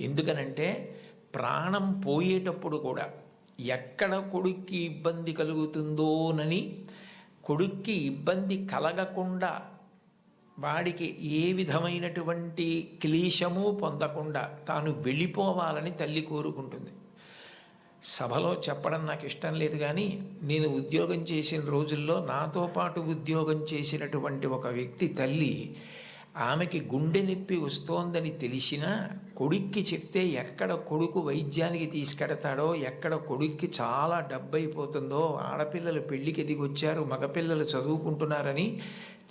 ఎందుకనంటే ప్రాణం పోయేటప్పుడు కూడా ఎక్కడ కొడుక్కి ఇబ్బంది కలుగుతుందోనని కొడుక్కి ఇబ్బంది కలగకుండా వాడికి ఏ విధమైనటువంటి క్లేశము పొందకుండా తాను వెళ్ళిపోవాలని తల్లి కోరుకుంటుంది. సభలో చెప్పడం నాకు ఇష్టం లేదు కానీ నేను ఉద్యోగం చేసిన రోజుల్లో నాతో పాటు ఉద్యోగం చేసినటువంటి ఒక వ్యక్తి తల్లి ఆమెకి గుండె నొప్పి వస్తోందని తెలిసినా కొడుక్కి చెప్తే ఎక్కడ కొడుకు వైద్యానికి తీసుకెడతాడో ఎక్కడ కొడుక్కి చాలా డబ్బు అయిపోతుందో ఆడపిల్లలు పెళ్ళికి దిగొచ్చారు మగపిల్లలు చదువుకుంటున్నారని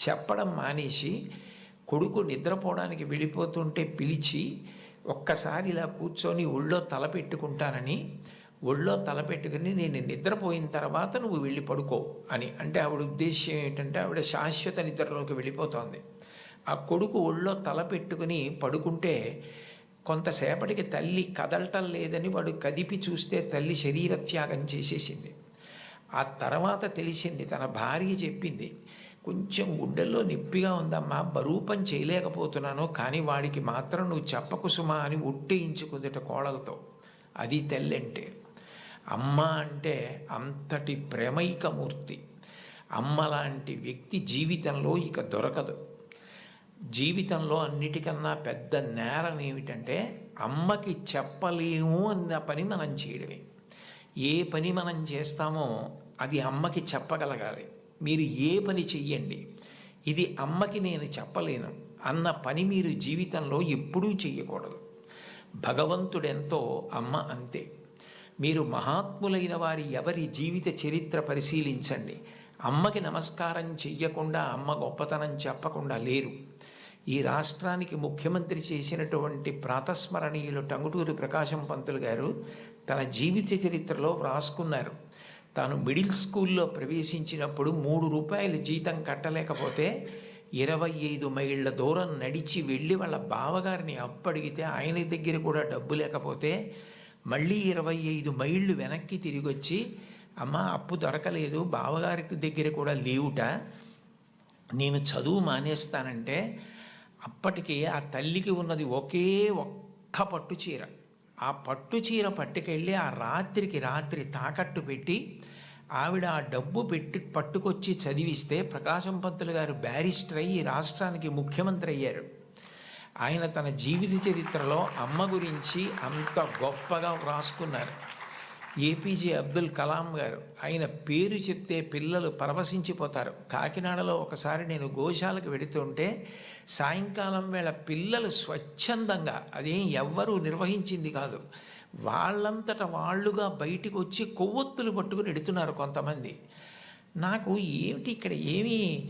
చెప్పడం మానేసి కొడుకు నిద్రపోవడానికి వెళ్ళిపోతుంటే పిలిచి ఒక్కసారి ఇలా కూర్చొని ఒళ్ళో తల పెట్టుకుంటానని ఒళ్ళో తల పెట్టుకుని నేను నిద్రపోయిన తర్వాత నువ్వు వెళ్ళి పడుకో అని. అంటే ఆవిడ ఉద్దేశ్యం ఏంటంటే ఆవిడ శాశ్వత నిద్రలోకి వెళ్ళిపోతోంది. ఆ కొడుకు ఒళ్ళో తల పెట్టుకుని పడుకుంటే కొంతసేపటికి తల్లి కదలటం లేదని వాడు కదిపి చూస్తే తల్లి శరీర త్యాగం చేసేసింది. ఆ తర్వాత తెలిసింది తన భార్య చెప్పింది కొంచెం గుండెల్లో నొప్పిగా ఉందమ్మా బరూపం చేయలేకపోతున్నాను కానీ వాడికి మాత్రం నువ్వు చెప్పకు సుమా అని ఒట్టేయించుకుందట కోడలతో. అది తల్లి అంటే అమ్మ అంటే అంతటి ప్రేమైకమూర్తి అమ్మ లాంటి వ్యక్తి జీవితంలో ఇక దొరకదు. జీవితంలో అన్నిటికన్నా పెద్ద నేరం ఏమిటంటే అమ్మకి చెప్పలేము అన్న పని మనం చేయడమే. ఏ పని మనం చేస్తామో అది అమ్మకి చెప్పగలగాలి. మీరు ఏ పని చెయ్యండి ఇది అమ్మకి నేను చెప్పలేను అన్న పని మీరు జీవితంలో ఎప్పుడూ చెయ్యకూడదు. భగవంతుడెంతో అమ్మ అంతే. మీరు మహాత్ములైన వారి ఎవరి జీవిత చరిత్ర పరిశీలించండి. అమ్మకి నమస్కారం చెయ్యకుండా అమ్మ గొప్పతనం చెప్పకుండా లేరు. ఈ రాష్ట్రానికి ముఖ్యమంత్రి చేసినటువంటి ప్రాతస్మరణీయులు టంగుటూరి ప్రకాశం పంతులు గారు తన జీవిత చరిత్రలో వ్రాసుకున్నారు. తాను మిడిల్ స్కూల్లో ప్రవేశించినప్పుడు మూడు రూపాయలు జీతం కట్టలేకపోతే ఇరవై ఐదు మైళ్ళ దూరం నడిచి వెళ్ళి వాళ్ళ బావగారిని అప్పడిగితే ఆయన దగ్గర కూడా డబ్బు లేకపోతే మళ్ళీ ఇరవై ఐదు మైళ్ళు వెనక్కి తిరిగి వచ్చి అమ్మ అప్పు దొరకలేదు బావగారికి దగ్గర కూడా లేవుట నేను చదువు మానేస్తానంటే అప్పటికి ఆ తల్లికి ఉన్నది ఒకే ఒక్క పట్టు చీర. ఆ పట్టు చీర పట్టుకెళ్ళి ఆ రాత్రికి రాత్రి తాకట్టు పెట్టి ఆవిడ ఆ డబ్బు పెట్టి పట్టుకొచ్చి చదివిస్తే ప్రకాశం పంతులు గారు బ్యారిస్టర్ అయ్యి రాష్ట్రానికి ముఖ్యమంత్రి అయ్యారు. ఆయన తన జీవిత చరిత్రలో అమ్మ గురించి అంత గొప్పగా వ్రాసుకున్నారు. ఏపీజే అబ్దుల్ కలాం గారు. ఆయన పేరు చెప్తే పిల్లలు పరవశించిపోతారు. కాకినాడలో ఒకసారి నేను గోశాలకు వెడుతుంటే సాయంకాలం వేళ పిల్లలు స్వచ్ఛందంగా అదేం ఎవ్వరూ నిర్వహించింది కాదు. వాళ్ళంతట వాళ్ళుగా బయటికి వచ్చి కొవ్వొత్తులు పట్టుకుని ఎడుతున్నారు కొంతమంది. నాకు ఏమిటి ఇక్కడ ఏమీ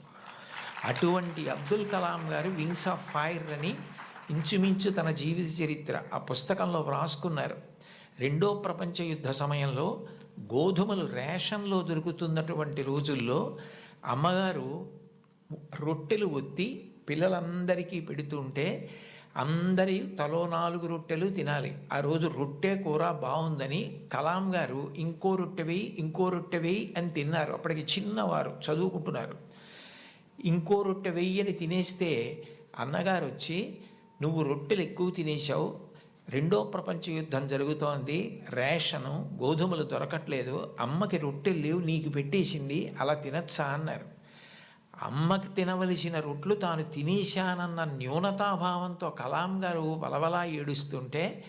అటువంటి అబ్దుల్ కలాం గారు వింగ్స్ ఆఫ్ ఫైర్ అని ఇంచుమించు తన జీవిత చరిత్ర ఆ పుస్తకంలో వ్రాసుకున్నారు. రెండో ప్రపంచ యుద్ధ సమయంలో గోధుమలు రేషన్లో దొరుకుతున్నటువంటి రోజుల్లో అమ్మగారు రొట్టెలు ఒత్తి పిల్లలందరికీ పెడుతుంటే అందరి తలో నాలుగు రొట్టెలు తినాలి. ఆ రోజు రొట్టె కూర బాగుందని కలాం గారు ఇంకో రొట్టె వేయి ఇంకో రొట్టె వేయి అని తిన్నారు. అప్పటికి చిన్నవారు చదువుకుంటున్నారు. ఇంకో రొట్టె వెయ్యని తినేస్తే అన్నగారు వచ్చి నువ్వు రొట్టెలు ఎక్కువ తినేసావు రెండో ప్రపంచ యుద్ధం జరుగుతోంది రేషను గోధుమలు దొరకట్లేదు అమ్మకి రొట్టెలు లేవు నీకు పెట్టేసింది అలా తినచ్చా? అన్నారు. అమ్మకి తినవలసిన రొట్లు తాను తినేశానన్న న్యూనతాభావంతో కలాం గారు వలవలా ఏడుస్తుంటే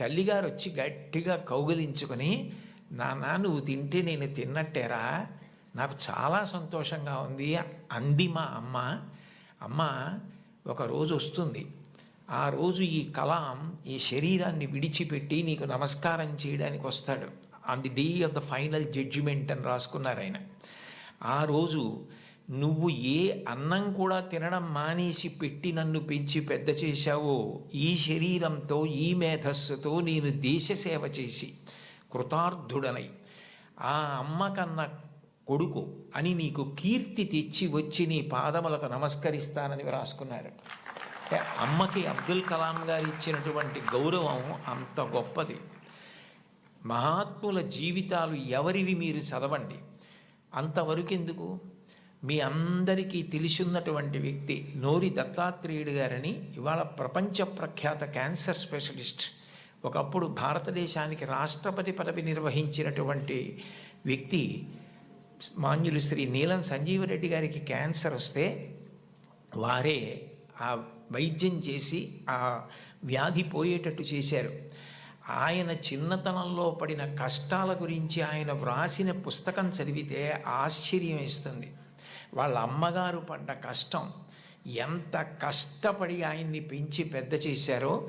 తల్లిగారు వచ్చి గట్టిగా కౌగిలించుకొని నాన్న నువ్వు తింటే నేను తిన్నట్టేరా నాకు చాలా సంతోషంగా ఉంది. అంది మా అమ్మ. అమ్మ ఒక రోజు వస్తుంది. ఆ రోజు ఈ కలాం ఈ శరీరాన్ని విడిచిపెట్టి నీకు నమస్కారం చేయడానికి వస్తాడు. On the day of the final judgement అని రాసుకున్నారు ఆయన. ఆ రోజు నువ్వు ఏ అన్నం కూడా తినడం మానేసి పెట్టి నన్ను పెంచి పెద్ద చేశావో ఈ శరీరంతో ఈ మేధస్సుతో నేను దేశ సేవ చేసి కృతార్థుడనై. ఆ అమ్మ కన్నా కొడుకు అని నీకు కీర్తి తెచ్చి వచ్చి నీ పాదములకు నమస్కరిస్తానని వ్రాసుకున్నారు. అమ్మకి అబ్దుల్ కలాం గారు ఇచ్చినటువంటి గౌరవం అంత గొప్పది. మహాత్ముల జీవితాలు ఎవరివి మీరు చదవండి. అంతవరకు ఎందుకు మీ అందరికీ తెలిసున్నటువంటి వ్యక్తి నోరి దత్తాత్రేయుడు గారని ఇవాళ ప్రపంచ ప్రఖ్యాత క్యాన్సర్ స్పెషలిస్ట్ ఒకప్పుడు భారతదేశానికి రాష్ట్రపతి పదవి నిర్వహించినటువంటి వ్యక్తి మాన్యులు శ్రీ నీలం సంజీవరెడ్డి గారికి క్యాన్సర్ వస్తే వారే ఆ వైద్యం చేసి ఆ వ్యాధి పోయేటట్టు చేశారు. ఆయన చిన్నతనంలో పడిన కష్టాల గురించి ఆయన వ్రాసిన పుస్తకం చదివితే ఆశ్చర్యం ఇస్తుంది వాళ్ళ అమ్మగారు పడ్డ కష్టం ఎంత కష్టపడి ఆయన్ని పెంచి పెద్ద చేశారో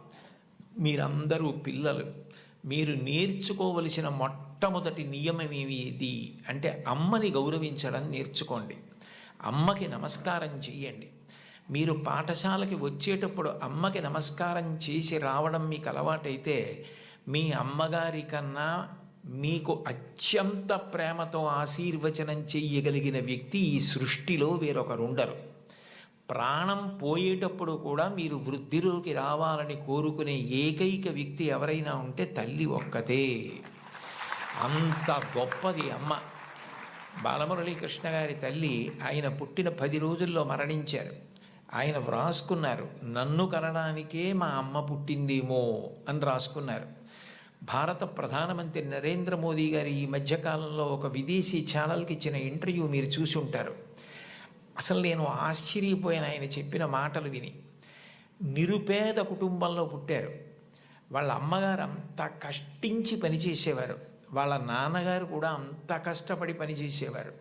మీరందరూ పిల్లలు మీరు నేర్చుకోవలసిన మొట్టమొదటి నియమం ఏది అంటే అమ్మని గౌరవించడం నేర్చుకోండి. అమ్మకి నమస్కారం చేయండి. మీరు పాఠశాలకి వచ్చేటప్పుడు అమ్మకి నమస్కారం చేసి రావడం మీకు అలవాటైతే మీ అమ్మగారి కన్నా మీకు అత్యంత ప్రేమతో ఆశీర్వచనం చెయ్యగలిగిన వ్యక్తి ఈ సృష్టిలో వేరొకరు ఉండరు ప్రాణం పోయేటప్పుడు కూడా మీరు వృద్ధిలోకి రావాలని కోరుకునే ఏకైక వ్యక్తి ఎవరైనా ఉంటే తల్లి ఒక్కతే. అంత గొప్పది అమ్మ. బాలమురళీకృష్ణ గారి తల్లి ఆయన పుట్టిన పది రోజుల్లో మరణించారు. ఆయన వ్రాసుకున్నారు నన్ను కనడానికే మా అమ్మ పుట్టిందేమో అని రాసుకున్నారు. భారత ప్రధానమంత్రి నరేంద్ర మోదీ గారు ఈ మధ్యకాలంలో ఒక విదేశీ ఛానల్కి ఇచ్చిన ఇంటర్వ్యూ మీరు చూసి ఉంటారు అసలు నేను ఆశ్చర్యపోయిన ఆయన చెప్పిన మాటలు విని. నిరుపేద కుటుంబంలో పుట్టారు. వాళ్ళ అమ్మగారు అంత కష్టించి పనిచేసేవారు. వాళ్ళ నాన్నగారు కూడా అంత కష్టపడి పనిచేసేవారు.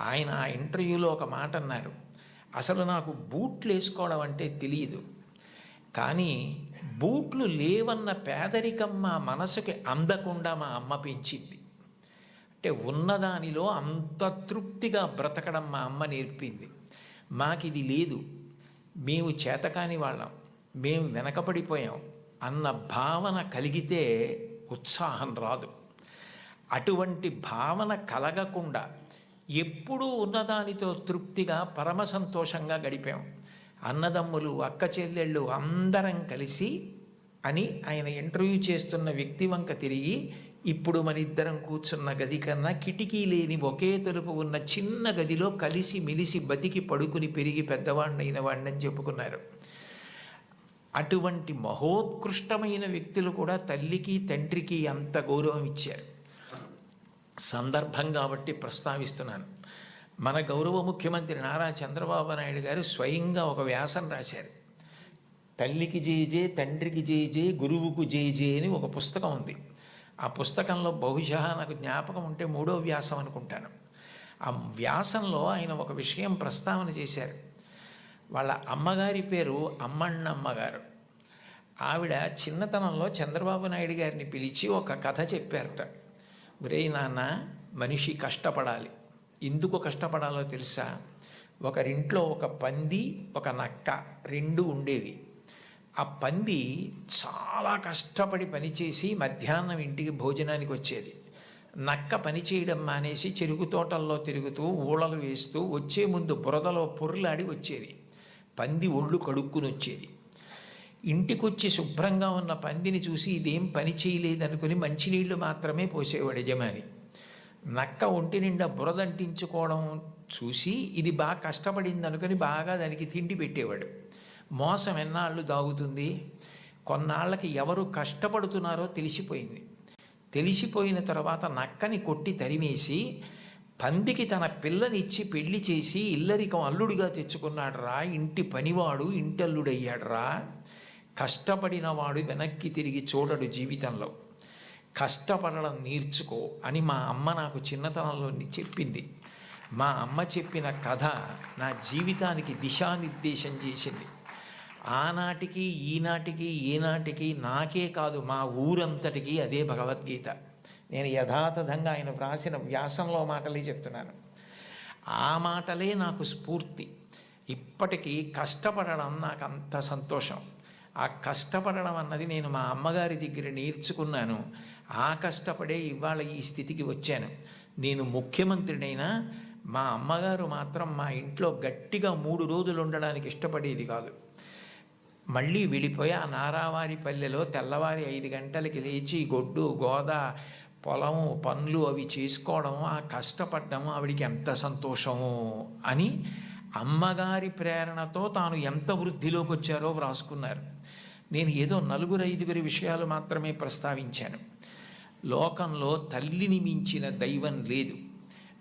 ఆయన ఆ ఇంటర్వ్యూలో ఒక మాట అన్నారు. అసలు నాకు బూట్లు వేసుకోవడం అంటే తెలియదు. కానీ బూట్లు లేవన్న పేదరికం మా మనసుకి అందకుండా మా అమ్మ పెంచింది. అంటే ఉన్నదానిలో అంత తృప్తిగా బ్రతకడం మా అమ్మ నేర్పింది. మాకిది లేదు. మేము చేతకాని వాళ్ళం. మేము వెనకపడిపోయాం అన్న భావన కలిగితే ఉత్సాహం రాదు. అటువంటి భావన కలగకుండా ఎప్పుడూ ఉన్నదానితో తృప్తిగా పరమ సంతోషంగా గడిపాం. అన్నదమ్ములు అక్క చెల్లెళ్ళు అందరం కలిసి అని ఆయన ఇంటర్వ్యూ చేస్తున్న వ్యక్తి వంక తిరిగి ఇప్పుడు మన ఇద్దరం కూర్చున్న గది కన్నా కిటికీ లేని ఒకే తలుపు ఉన్న చిన్న గదిలో కలిసి మిలిసి బతికి పడుకుని పెరిగి పెద్దవాడినైన వాడిని చెప్పుకున్నారు. అటువంటి మహోత్కృష్టమైన వ్యక్తులు కూడా తల్లికి తండ్రికి అంత గౌరవం ఇచ్చారు. సందర్భం కాబట్టి ప్రస్తావిస్తున్నాను. మన గౌరవ ముఖ్యమంత్రి నారా చంద్రబాబు నాయుడు గారు స్వయంగా ఒక వ్యాసం రాశారు. తల్లికి జేజే తండ్రికి జేజే గురువుకు జేజే అని ఒక పుస్తకం ఉంది. ఆ పుస్తకంలో బహుశా నాకు జ్ఞాపకం ఉంటే మూడో వ్యాసం అనుకుంటాను. ఆ వ్యాసంలో ఆయన ఒక విషయం ప్రస్తావన చేశారు. వాళ్ళ అమ్మగారి పేరు అమ్మಣ್ಣమ్మ ఆవిడ చిన్నతనంలో చంద్రబాబు నాయుడు గారిని పిలిచి ఒక కథ చెప్పారట. బ్రే నాన్న మనిషి కష్టపడాలి. ఎందుకు కష్టపడాలో తెలుసా? ఒకరింట్లో ఒక పంది ఒక నక్క రెండు ఉండేవి. ఆ పంది చాలా కష్టపడి పనిచేసి మధ్యాహ్నం ఇంటికి భోజనానికి వచ్చేది. నక్క పని చేయడం మానేసి చెరుకు తోటల్లో తిరుగుతూ ఊళలు వేస్తూ వచ్చే ముందు బురదలో పొర్లాడి వచ్చేది. పంది ఒళ్ళు కడుక్కుని వచ్చేది. ఇంటికొచ్చి శుభ్రంగా ఉన్న పందిని చూసి ఇదేం పని చేయలేదనుకుని మంచినీళ్ళు మాత్రమే పోసేవాడు యజమాని. నక్క ఒంటి నిండా బురదంటించుకోవడం చూసి ఇది బాగా కష్టపడింది అనుకుని బాగా దానికి తిండి పెట్టేవాడు. మోసం ఎన్నాళ్ళు దాగుతుంది? కొన్నాళ్ళకి ఎవరు కష్టపడుతున్నారో తెలిసిపోయింది. తెలిసిపోయిన తర్వాత నక్కని కొట్టి తరిమేసి పందికి తన పిల్లనిచ్చి పెళ్ళి చేసి ఇల్లరికం అల్లుడిగా తెచ్చుకున్నాడు రా ఇంటి పనివాడు ఇంటల్లుడయ్యాడు రా కష్టపడినవాడు వెనక్కి తిరిగి చూడడు జీవితంలో. కష్టపడడం నేర్చుకో అని మా అమ్మ నాకు చిన్నతనంలో చెప్పింది. మా అమ్మ చెప్పిన కథ నా జీవితానికి దిశానిర్దేశం చేసింది. ఆనాటికి ఈనాటికి ఈనాటికి నాకే కాదు మా ఊరంతటికి అదే భగవద్గీత. నేను యథాతథంగా ఆయన వ్రాసిన వ్యాసంలో మాటలే చెప్తున్నాను. ఆ మాటలే నాకు స్ఫూర్తి. ఇప్పటికీ కష్టపడడం నాకు అంత సంతోషం. ఆ కష్టపడడం అన్నది నేను మా అమ్మగారి దగ్గర నేర్చుకున్నాను. ఆ కష్టపడే ఇవాళ ఈ స్థితికి వచ్చాను. నేను ముఖ్యమంత్రినైనా మా అమ్మగారు మాత్రం మా ఇంట్లో గట్టిగా మూడు రోజులు ఉండడానికి ఇష్టపడేది కాదు. మళ్ళీ వెళ్ళిపోయి ఆ నారావారి పల్లెలో తెల్లవారి ఐదు గంటలకి లేచి గొడ్డు గోద పొలము పనులు అవి చేసుకోవడం ఆ కష్టపడ్డము ఆవిడికి ఎంత సంతోషము అని అమ్మగారి ప్రేరణతో తాను ఎంత వృద్ధిలోకి వచ్చారో వ్రాసుకున్నారు. నేను ఏదో నలుగురు ఐదుగురి విషయాలు మాత్రమే ప్రస్తావించాను. లోకంలో తల్లిని మించిన దైవం లేదు.